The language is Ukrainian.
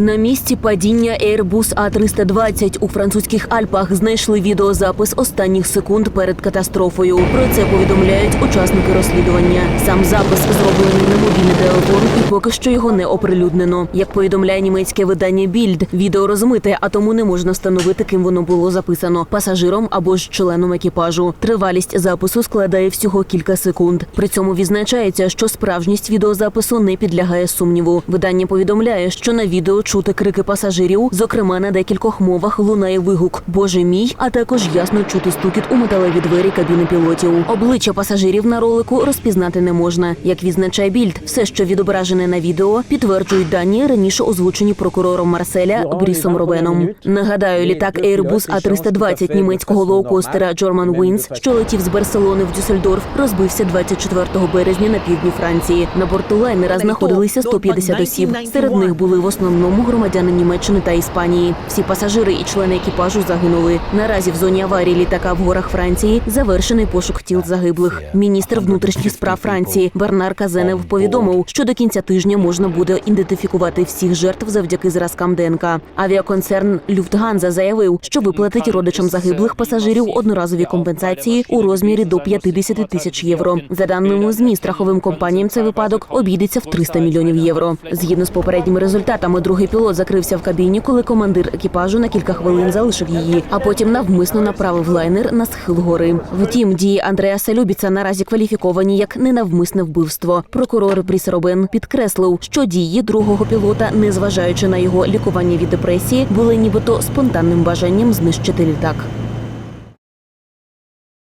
На місці падіння Airbus А320 у французьких Альпах знайшли відеозапис останніх секунд перед катастрофою. Про це повідомляють учасники розслідування. Сам запис зроблений на мобільний телефон, і поки що його не оприлюднено. Як повідомляє німецьке видання Більд, відео розмите, а тому не можна встановити, ким воно було записано пасажиром або ж членом екіпажу. Тривалість запису складає всього кілька секунд. При цьому відзначається, що справжність відеозапису не підлягає сумніву. Видання повідомляє, що на відео чути крики пасажирів, зокрема на декількох мовах лунає вигук Боже мій, а також ясно чути стукіт у металеві двері кабіни пілотів. Обличчя пасажирів на ролику розпізнати не можна. Як відзначає більд, все, що відображене на відео, підтверджують дані раніше озвучені прокурором Марселя Брісом Робеном. Нагадаю, літак Airbus А320 німецького лоукостера German Wings, що летів з Барселони в Дюссельдорф, розбився 24 березня на півдні Франції. На борту лайнера знаходилися 150 осіб. Серед них були в основному громадяни Німеччини та Іспанії. Всі пасажири і члени екіпажу загинули. Наразі в зоні аварії літака в горах Франції завершений пошук тіл загиблих. Міністр внутрішніх справ Франції Бернар Казенев повідомив, що до кінця тижня можна буде ідентифікувати всіх жертв завдяки зразкам ДНК. Авіаконцерн Люфтганза заявив, що виплатить родичам загиблих пасажирів одноразові компенсації у розмірі до 50 тисяч євро. За даними змі, страховим компаніям цей випадок обійдеться в 300 мільйонів євро. Згідно з попередніми результатами, другий пілот закрився в кабіні, коли командир екіпажу на кілька хвилин залишив її, а потім навмисно направив лайнер на схил гори. Втім, дії Андреаса Любіца наразі кваліфіковані як ненавмисне вбивство. Прокурор Бріс Робен підкреслив, що дії другого пілота, незважаючи на його лікування від депресії, були нібито спонтанним бажанням знищити літак.